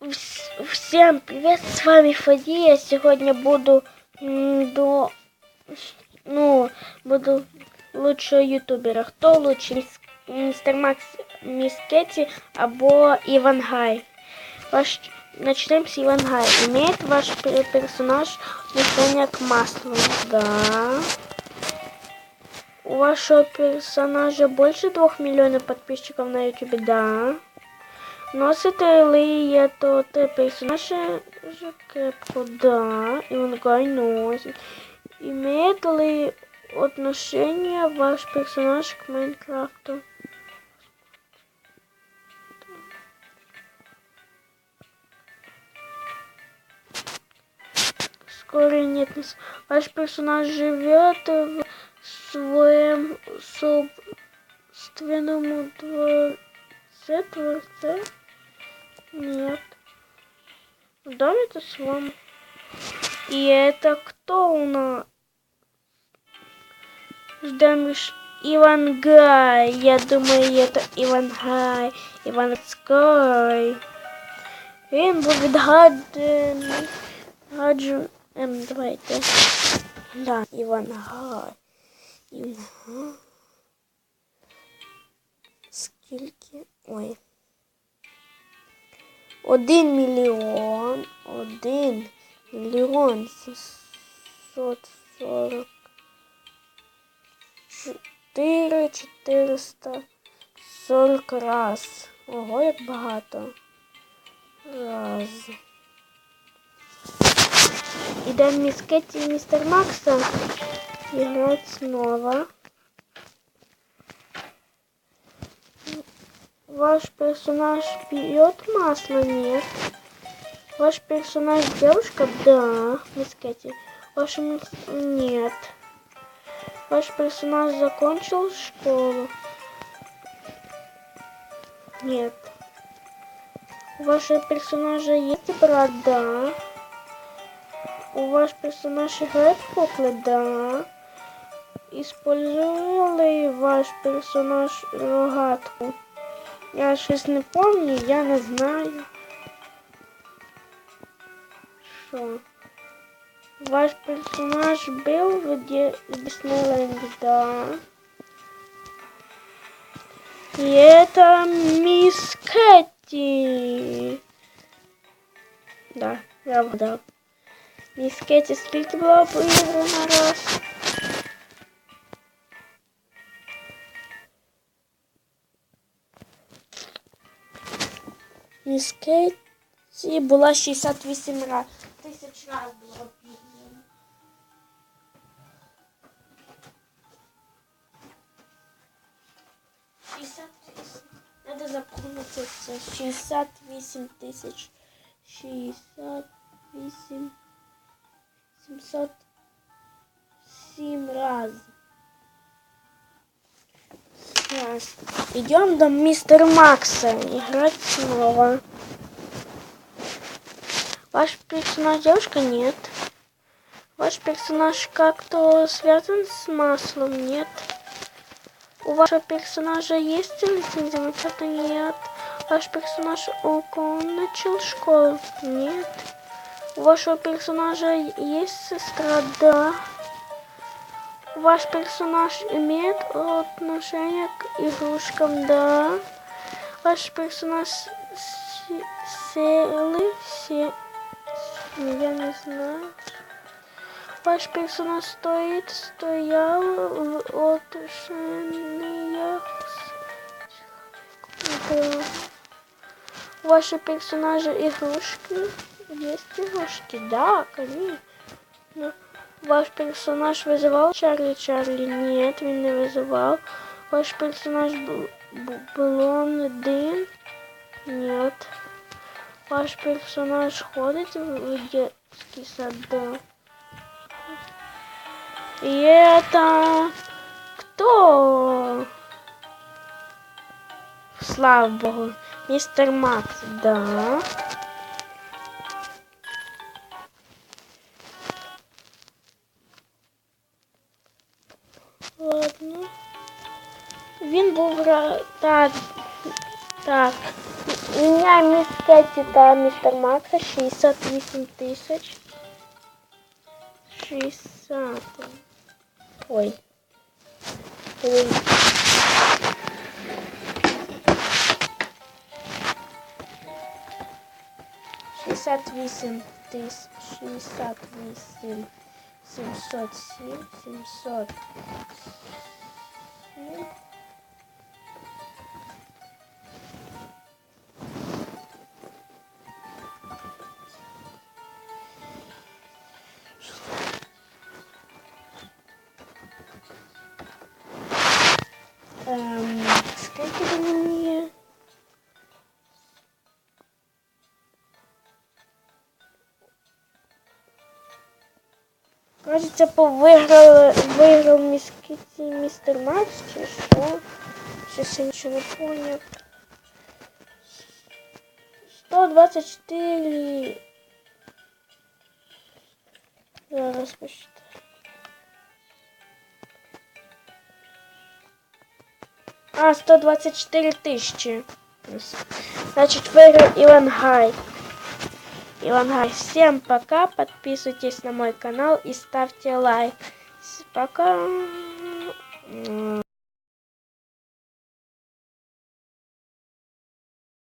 Вс- Всем привет, с вами Фади. Я сегодня буду м, до... Ну, буду лучшего ютубера. Кто лучше, Міс- містер Макс Міскеті або Іван Гай? Ваш... Начнем с Иван Гай. Имеет ваш пер- персонаж отношение к маслу? Да. У вашего персонажа больше двух миллионов подписчиков на ютубе? Да. Носите ли то ти персонажа кепку? Да. Иван Гай носит. Имеет ли отношение ваш персонаж к Майнкрафту? Скоро нет. Ваш персонаж живет в своем собственном дворце, дворце? Нет. В доме-то своем. И это кто у нас? Ждем лишь Иван Гай. Я думаю, это Иван Гай. Иван Скай. Він буде гадений. Гаджу. Ем, давайте. Да, Іван Гай. Іван Гай. Скільки? Ой. один мільйон. 1 мільйон 740. 4 440 раз. Ого, як багато. Раз. Ідемо міскеті містер Макса. Іграть знову. Ваш персонаж пьет масло? Нет. Ваш персонаж девушка? Да, мисс Кэти. Ваш Нет. Ваш персонаж закончил школу? Нет. У вашего персонажа есть брат? Да. У ваш персонаж играет куклы? Да. Использовал ли ваш персонаж рогатку? Я щось не помню, я не знаю. Що? Ваш персонаж был в Ди- Диснейленде? Да. И это мисс Кэти. Да, я вгадав. Мисс Кэти, скільки було поіграно раз? Скетті була 68 раз. Тисяч раз була. Надо запомнить это. 68 тысяч. 68 707 раз. Сейчас. Идем до мистера Макса. Играть снова. Ваш персонаж девушка? Нет. Ваш персонаж как-то связан с маслом? Нет. У вашего персонажа есть лицензия что-то? Нет. Ваш персонаж окончил школу? Нет. У вашего персонажа есть сестра? Да. Ваш персонаж имеет отношение к игрушкам? Да. Ваш персонаж с- селый? Се... Я не знаю. Ваш персонаж стоит, стоял в отношениях? Да. У вашего персонажа игрушки? Есть игрушки? Да, конечно. Ваш персонаж вызывал Чарли Чарли? Нет, він не вызывал. Ваш персонаж бл- б- блондин? Нет. Ваш персонаж ходит в детский сад? Да. И это кто? Слава богу. Мистер Макс, да. Він був так. Так. меня мисс Кэти та мистер Макса 68 тысяч. 60. Ой. Ой. Шестьдесят восемь тысяч, шестьдесят восемь, семьсот семь, семьсот семь. Скільки до мені? Кажется, повиграли, виграв міскіті містер Макс, чи що? Щось я нічого не поняв. 124. Зараз почитаю. А, 124 тысячи. Значит, выиграл Иван Гай. Всем пока. Подписывайтесь на мой канал и ставьте лайк. Пока.